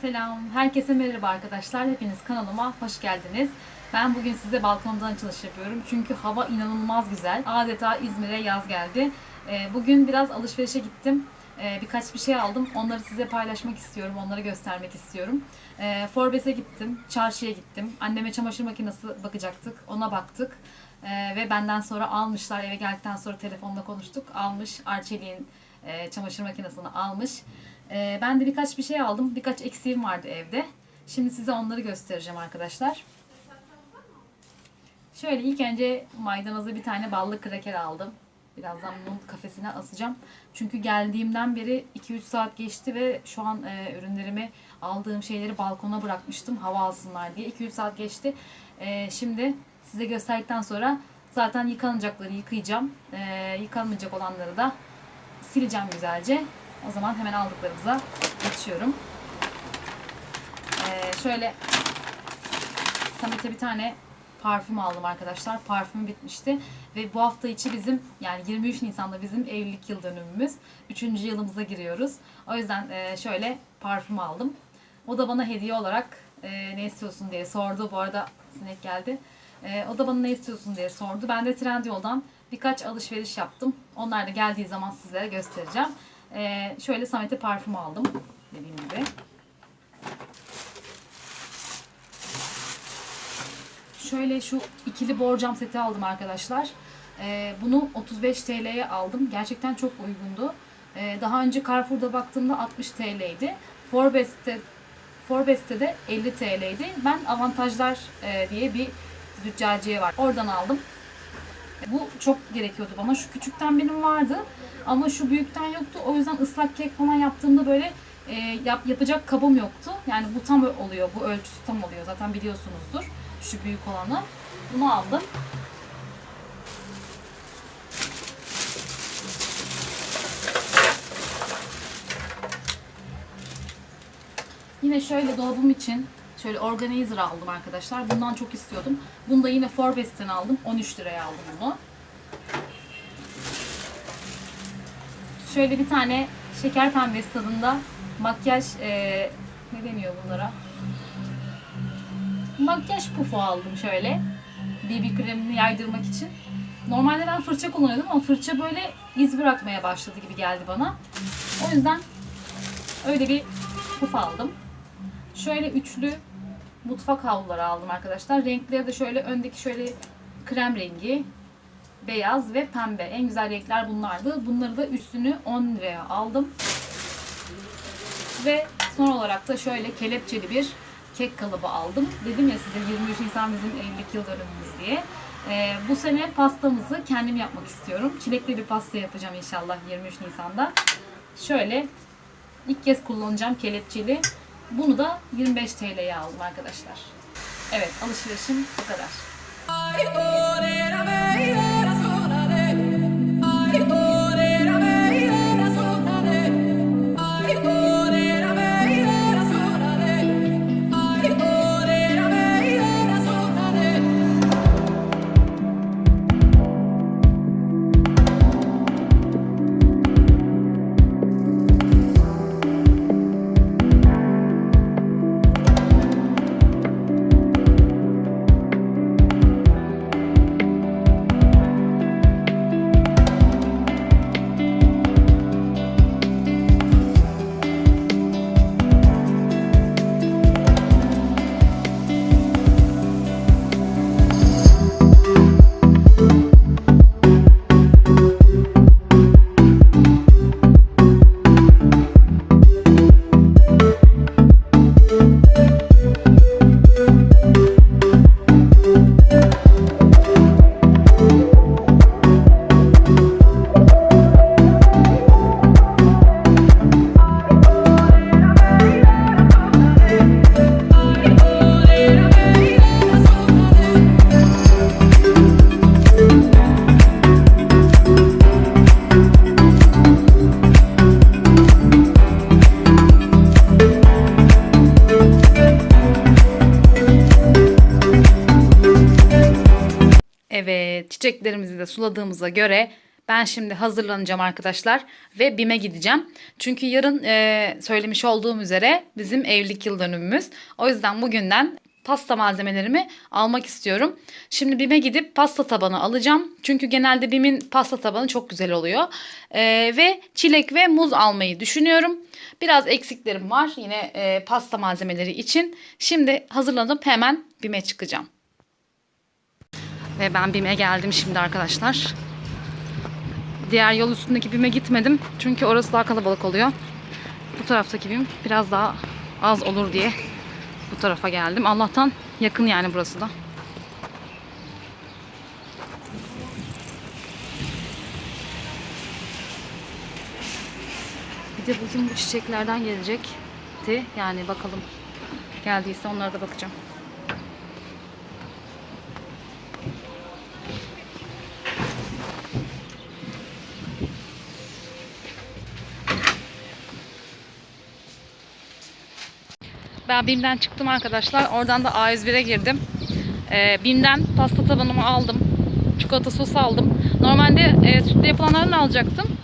Selam, herkese merhaba arkadaşlar. Hepiniz kanalıma hoş geldiniz. Ben bugün size balkondan açılış yapıyorum. Çünkü hava inanılmaz güzel. Adeta İzmir'e yaz geldi. Ee, Bugün biraz alışverişe gittim. Ee, Birkaç bir şey aldım. Onları size paylaşmak istiyorum. Onları göstermek istiyorum. Ee, Forbes'e gittim. Çarşıya gittim. Anneme çamaşır makinesi bakacaktık. Ona baktık. Ve benden sonra almışlar. Eve geldikten sonra telefonda konuştuk. Almış. Arçelik'in e, çamaşır makinesini almış. Ee, ben de birkaç bir şey aldım. Birkaç eksiğim vardı evde. Şimdi size onları göstereceğim arkadaşlar. Şöyle ilk önce maydanoza bir tane ballı kraker aldım. Birazdan bunun kafesine asacağım. Çünkü geldiğimden beri 2-3 saat geçti ve şu an e, ürünlerimi aldığım şeyleri balkona bırakmıştım hava alsınlar diye. 2-3 saat geçti. E, şimdi size gösterdikten sonra zaten yıkanacakları yıkayacağım. E, yıkanmayacak olanları da sileceğim güzelce. O zaman hemen aldıklarımıza geçiyorum. Ee, şöyle Samet'e bir tane parfüm aldım arkadaşlar. Parfüm bitmişti. Ve bu hafta içi bizim yani 23 Nisan'da bizim evlilik yıl dönümümüz. Üçüncü yılımıza giriyoruz. O yüzden e, şöyle parfüm aldım. O da bana hediye olarak e, ne istiyorsun diye sordu. Bu arada sinek geldi. E, o da bana ne istiyorsun diye sordu. Ben de Trendyol'dan birkaç alışveriş yaptım. Onlar da geldiği zaman sizlere göstereceğim. E, şöyle Samet'e parfüm aldım. Dediğim gibi. Şöyle şu ikili borcam seti aldım arkadaşlar. Ee, bunu 35 TL'ye aldım. Gerçekten çok uygundu. Ee, daha önce Carrefour'da baktığımda 60 TL'ydi. Forbes'te Forbes'te de 50 TL'ydi. Ben avantajlar e, diye bir züccaciye var. Oradan aldım. Bu çok gerekiyordu bana. Şu küçükten benim vardı ama şu büyükten yoktu. O yüzden ıslak kek falan yaptığımda böyle e, yap, yapacak kabım yoktu. Yani bu tam oluyor. Bu ölçüsü tam oluyor. Zaten biliyorsunuzdur. Şu büyük olanı. Bunu aldım. Yine şöyle dolabım için şöyle organizer aldım arkadaşlar. Bundan çok istiyordum. Bunu da yine Forbes'ten aldım. 13 liraya aldım bunu. Şöyle bir tane şeker pembesi tadında makyaj eee, ne deniyor bunlara? Makyaj pufu aldım şöyle. BB kremini yaydırmak için. Normalde ben fırça kullanıyordum ama fırça böyle iz bırakmaya başladı gibi geldi bana. O yüzden öyle bir puf aldım. Şöyle üçlü mutfak havluları aldım arkadaşlar. Renkleri de şöyle öndeki şöyle krem rengi, beyaz ve pembe. En güzel renkler bunlardı. Bunları da üstünü 10 liraya aldım. Ve son olarak da şöyle kelepçeli bir kek kalıbı aldım. Dedim ya size 23 Nisan bizim evlilik yıl dönümümüz diye. Ee, bu sene pastamızı kendim yapmak istiyorum. Çilekli bir pasta yapacağım inşallah 23 Nisan'da. Şöyle ilk kez kullanacağım kelepçeli. Bunu da 25 TL'ye aldım arkadaşlar. Evet alışverişim bu kadar. Çiçeklerimizi de suladığımıza göre Ben şimdi hazırlanacağım arkadaşlar ve BİM'e gideceğim. Çünkü yarın e, söylemiş olduğum üzere bizim evlilik yıl dönümümüz. O yüzden bugünden pasta malzemelerimi almak istiyorum. Şimdi BİM'e gidip pasta tabanı alacağım. Çünkü genelde BİM'in pasta tabanı çok güzel oluyor. E, ve çilek ve muz almayı düşünüyorum. Biraz eksiklerim var yine e, pasta malzemeleri için. Şimdi hazırlanıp hemen BİM'e çıkacağım. Ve ben BİM'e geldim şimdi arkadaşlar. Diğer yol üstündeki BİM'e gitmedim. Çünkü orası daha kalabalık oluyor. Bu taraftaki BİM biraz daha az olur diye bu tarafa geldim. Allah'tan yakın yani burası da. Bir de bugün bu çiçeklerden gelecekti. Yani bakalım geldiyse onlara da bakacağım. Ben BİM'den çıktım arkadaşlar. Oradan da A101'e girdim. Ee, BİM'den pasta tabanımı aldım. Çikolata sosu aldım. Normalde e, sütle yapılanlardan alacaktım.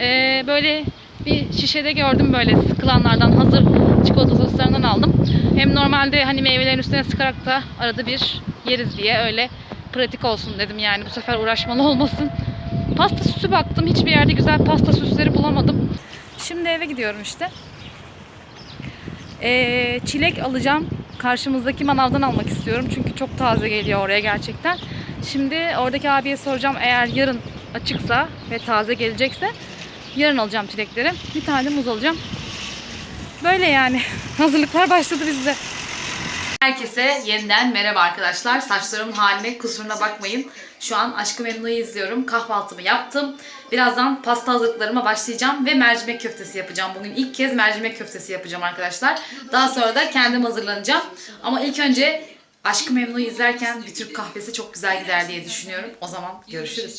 Ee, böyle bir şişede gördüm böyle sıkılanlardan hazır çikolata soslarından aldım. Hem normalde hani meyvelerin üstüne sıkarak da arada bir yeriz diye öyle pratik olsun dedim yani bu sefer uğraşmalı olmasın. Pasta süsü baktım. Hiçbir yerde güzel pasta süsleri bulamadım. Şimdi eve gidiyorum işte. Ee, çilek alacağım. Karşımızdaki manavdan almak istiyorum. Çünkü çok taze geliyor oraya gerçekten. Şimdi oradaki abiye soracağım eğer yarın açıksa ve taze gelecekse yarın alacağım çilekleri. Bir tane muz alacağım. Böyle yani. Hazırlıklar başladı bizde. Herkese yeniden merhaba arkadaşlar. Saçlarımın haline kusuruna bakmayın. Şu an Aşkı Memnu'yu izliyorum. Kahvaltımı yaptım. Birazdan pasta hazırlıklarıma başlayacağım ve mercimek köftesi yapacağım. Bugün ilk kez mercimek köftesi yapacağım arkadaşlar. Daha sonra da kendim hazırlanacağım. Ama ilk önce Aşkı Memnu'yu izlerken bir Türk kahvesi çok güzel gider diye düşünüyorum. O zaman görüşürüz.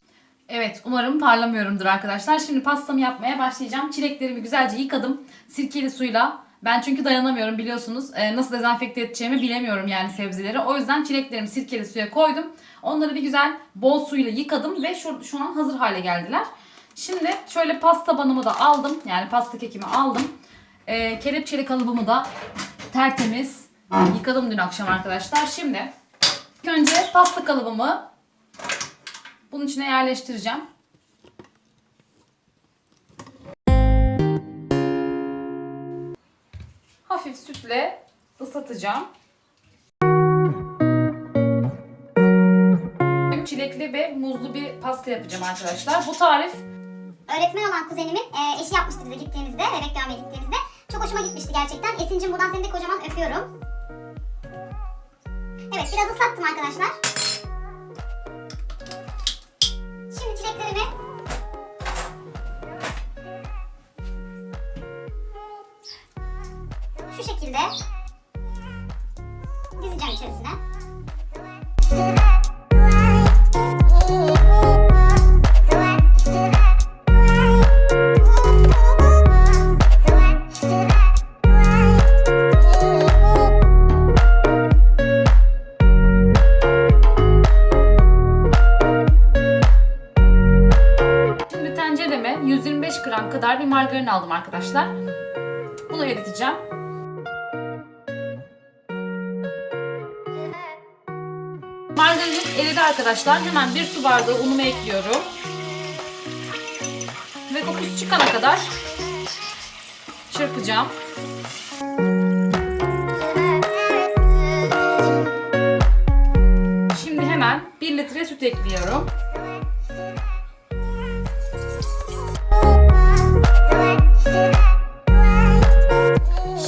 Evet umarım parlamıyorumdur arkadaşlar. Şimdi pastamı yapmaya başlayacağım. Çileklerimi güzelce yıkadım. Sirkeli suyla. Ben çünkü dayanamıyorum biliyorsunuz. Ee, nasıl dezenfekte edeceğimi bilemiyorum yani sebzeleri. O yüzden çileklerimi sirkeli suya koydum. Onları bir güzel bol suyla yıkadım ve şu, şu an hazır hale geldiler. Şimdi şöyle pasta banımı da aldım. Yani pasta kekimi aldım. Ee, kelepçeli kalıbımı da tertemiz yıkadım dün akşam arkadaşlar. Şimdi önce pasta kalıbımı bunun içine yerleştireceğim. Hafif sütle ıslatacağım. Çilekli ve muzlu bir pasta yapacağım arkadaşlar. Bu tarif Öğretmen olan kuzenimin e, eşi yapmıştı bize gittiğimizde, bebek dövmeye gittiğimizde. Çok hoşuma gitmişti gerçekten. Esin'cim buradan seni de kocaman öpüyorum. Evet biraz ıslattım arkadaşlar. Şimdi çileklerimi şekilde dizeceğim içerisine. Eridi arkadaşlar. Hemen bir su bardağı unumu ekliyorum. Ve kokusu çıkana kadar çırpacağım. Şimdi hemen 1 litre süt ekliyorum.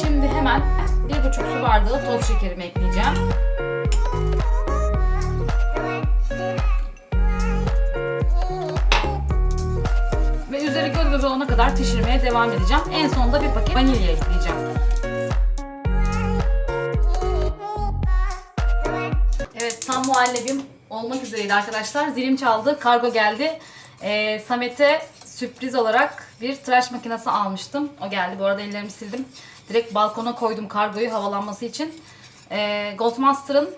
Şimdi hemen bir buçuk su bardağı toz şekerimi ekleyeceğim. Olana kadar pişirmeye devam edeceğim. En sonunda bir paket vanilya ekleyeceğim. Evet tam muhallebim olmak üzereydi arkadaşlar. Zilim çaldı, kargo geldi. Ee, Samet'e sürpriz olarak bir tıraş makinesi almıştım. O geldi. Bu arada ellerimi sildim. Direkt balkona koydum kargoyu havalanması için. Ee, Goldmaster'ın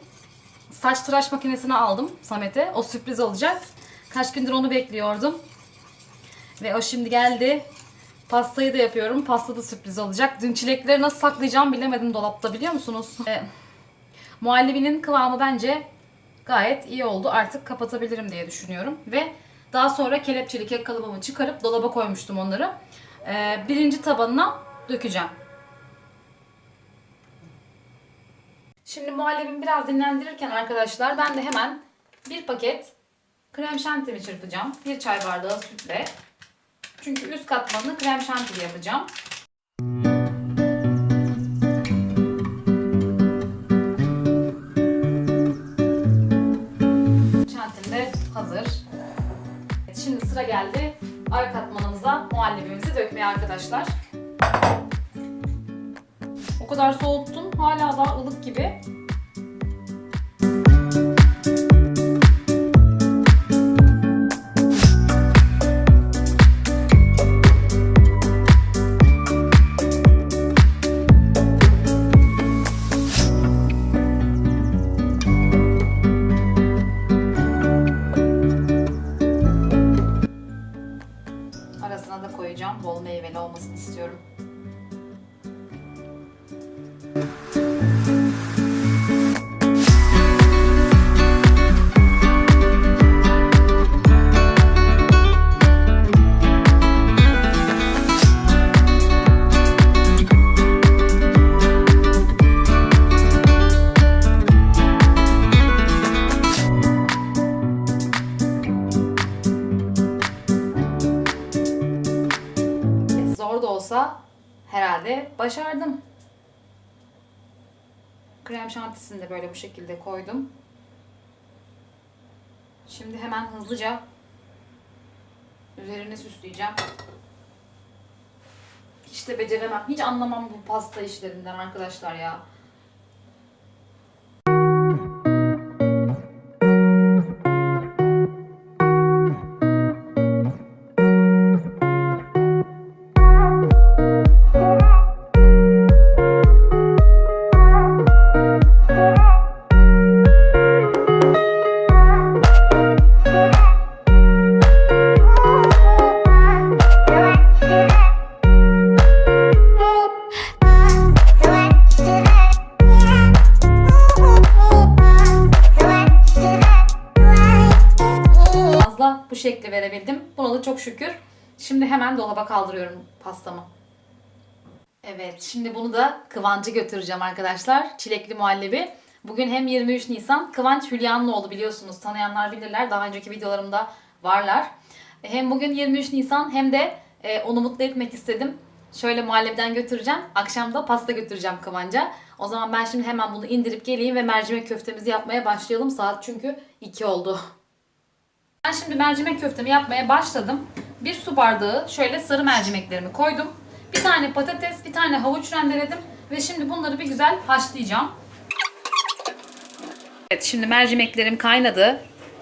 saç tıraş makinesini aldım Samet'e. O sürpriz olacak. Kaç gündür onu bekliyordum. Ve o şimdi geldi. Pastayı da yapıyorum. Pasta da sürpriz olacak. Dün çilekleri nasıl saklayacağım bilemedim dolapta biliyor musunuz? E, muhallebinin kıvamı bence gayet iyi oldu. Artık kapatabilirim diye düşünüyorum. Ve daha sonra kelepçeli kek kalıbımı çıkarıp dolaba koymuştum onları. E, birinci tabanına dökeceğim. Şimdi muhallebimi biraz dinlendirirken arkadaşlar ben de hemen bir paket krem şantimi çırpacağım. Bir çay bardağı sütle. Çünkü üst katmanını krem şantili yapacağım. Şantim de hazır. Evet, şimdi sıra geldi ara katmanımıza muhallebimizi dökmeye arkadaşlar. O kadar soğuttum. Hala daha ılık gibi. Olmasını istiyorum. Olsa herhalde başardım. Krem şantisini de böyle bu şekilde koydum. Şimdi hemen hızlıca üzerine süsleyeceğim. Hiç de beceremem. Hiç anlamam bu pasta işlerinden arkadaşlar ya. Şükür. Şimdi hemen dolaba kaldırıyorum pastamı. Evet, şimdi bunu da Kıvanç'a götüreceğim arkadaşlar. Çilekli muhallebi. Bugün hem 23 Nisan, Kıvanç Hülya'nın oğlu biliyorsunuz. Tanıyanlar bilirler. Daha önceki videolarımda varlar. Hem bugün 23 Nisan hem de e, onu mutlu etmek istedim. Şöyle muhallebiden götüreceğim. Akşam da pasta götüreceğim Kıvanç'a. O zaman ben şimdi hemen bunu indirip geleyim ve mercimek köftemizi yapmaya başlayalım. Saat çünkü 2 oldu. Ben şimdi mercimek köftemi yapmaya başladım. Bir su bardağı şöyle sarı mercimeklerimi koydum. Bir tane patates, bir tane havuç rendeledim. Ve şimdi bunları bir güzel haşlayacağım. Evet şimdi mercimeklerim kaynadı.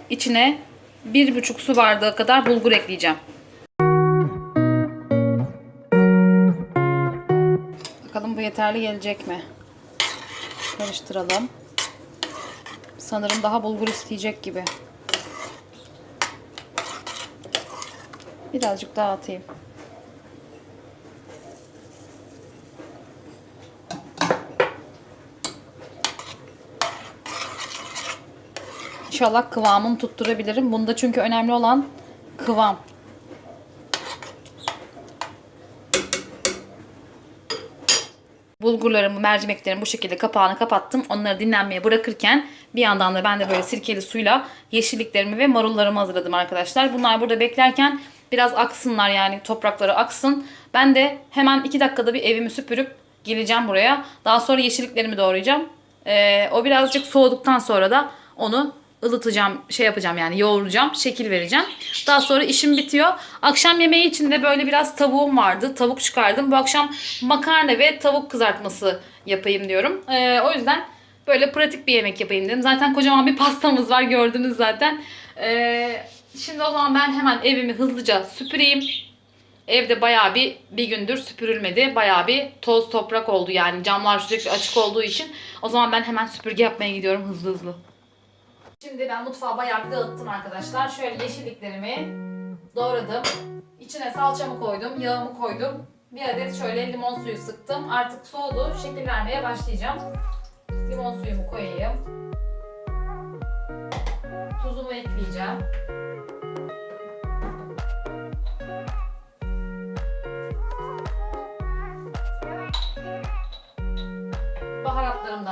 İçine bir buçuk su bardağı kadar bulgur ekleyeceğim. Bakalım bu yeterli gelecek mi? Karıştıralım. Sanırım daha bulgur isteyecek gibi. Birazcık daha atayım. İnşallah kıvamını tutturabilirim. Bunda çünkü önemli olan kıvam. Bulgurlarımı, mercimeklerimi bu şekilde kapağını kapattım. Onları dinlenmeye bırakırken bir yandan da ben de böyle sirkeli suyla yeşilliklerimi ve marullarımı hazırladım arkadaşlar. Bunlar burada beklerken biraz aksınlar yani toprakları aksın. Ben de hemen 2 dakikada bir evimi süpürüp geleceğim buraya. Daha sonra yeşilliklerimi doğrayacağım. Ee, o birazcık soğuduktan sonra da onu ılıtacağım, şey yapacağım yani yoğuracağım, şekil vereceğim. Daha sonra işim bitiyor. Akşam yemeği için de böyle biraz tavuğum vardı. Tavuk çıkardım. Bu akşam makarna ve tavuk kızartması yapayım diyorum. Ee, o yüzden böyle pratik bir yemek yapayım dedim. Zaten kocaman bir pastamız var gördünüz zaten. Ee, şimdi o zaman ben hemen evimi hızlıca süpüreyim. Evde bayağı bir bir gündür süpürülmedi. Bayağı bir toz toprak oldu yani camlar sürekli açık olduğu için. O zaman ben hemen süpürge yapmaya gidiyorum hızlı hızlı. Şimdi ben mutfağı bayağı bir dağıttım arkadaşlar. Şöyle yeşilliklerimi doğradım. İçine salçamı koydum, yağımı koydum. Bir adet şöyle limon suyu sıktım. Artık soğudu. Şekil vermeye başlayacağım. Limon suyumu koyayım. Tuzumu ekleyeceğim.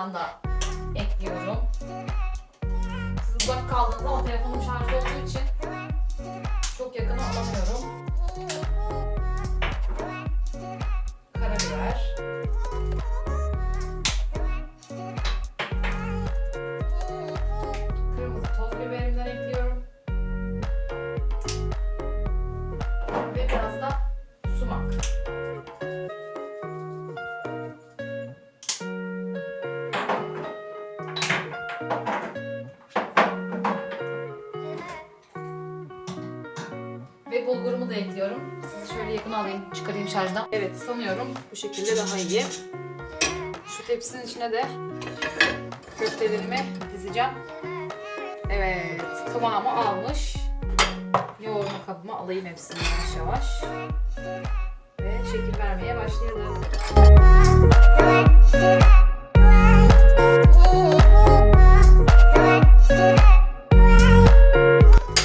Baharatlarımdan da ekliyorum. Siz uzak kaldığınızda ama telefonum şarjda olduğu için çok yakına alamıyorum. Da ekliyorum. Sizi şöyle yakın alayım, çıkarayım şarjdan. Evet, sanıyorum bu şekilde daha iyi. Şu tepsinin içine de köftelerimi dizeceğim. Evet, kıvamı almış. Yoğurma kabıma alayım hepsini yavaş yavaş. Ve şekil vermeye başlayalım.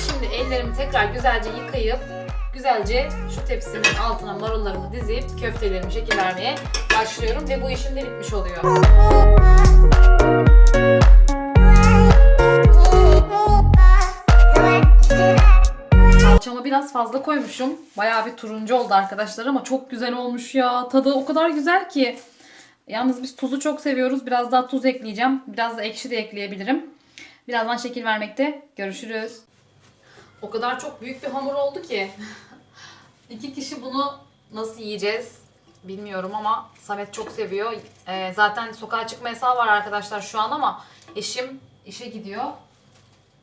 Şimdi ellerimi tekrar güzelce yıkayıp güzelce şu tepsinin altına marullarımı dizip köftelerimi şekil vermeye başlıyorum ve bu işim de bitmiş oluyor. Salçamı biraz fazla koymuşum. Bayağı bir turuncu oldu arkadaşlar ama çok güzel olmuş ya. Tadı o kadar güzel ki. Yalnız biz tuzu çok seviyoruz. Biraz daha tuz ekleyeceğim. Biraz da ekşi de ekleyebilirim. Birazdan şekil vermekte görüşürüz. O kadar çok büyük bir hamur oldu ki. İki kişi bunu nasıl yiyeceğiz bilmiyorum ama Samet çok seviyor. Ee, zaten sokağa çıkma yasağı var arkadaşlar şu an ama eşim işe gidiyor.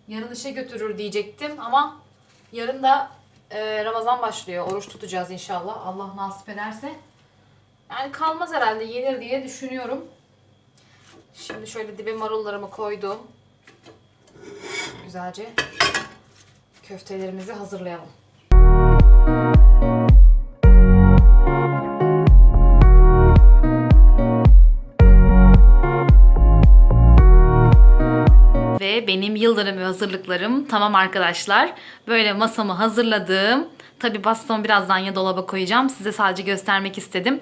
Yarın işe götürür diyecektim ama yarın da e, Ramazan başlıyor. Oruç tutacağız inşallah. Allah nasip ederse. Yani kalmaz herhalde yenir diye düşünüyorum. Şimdi şöyle dibe marullarımı koydum. Güzelce köftelerimizi hazırlayalım. Ve benim yıl dönümü hazırlıklarım tamam arkadaşlar. Böyle masamı hazırladım. Tabi bastonu birazdan ya dolaba koyacağım. Size sadece göstermek istedim.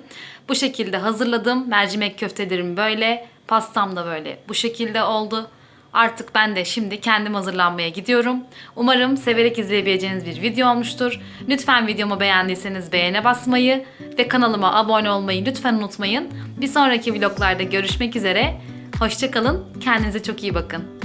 Bu şekilde hazırladım. Mercimek köftelerim böyle. Pastam da böyle bu şekilde oldu. Artık ben de şimdi kendim hazırlanmaya gidiyorum. Umarım severek izleyebileceğiniz bir video olmuştur. Lütfen videomu beğendiyseniz beğene basmayı ve kanalıma abone olmayı lütfen unutmayın. Bir sonraki vloglarda görüşmek üzere. Hoşçakalın. Kendinize çok iyi bakın.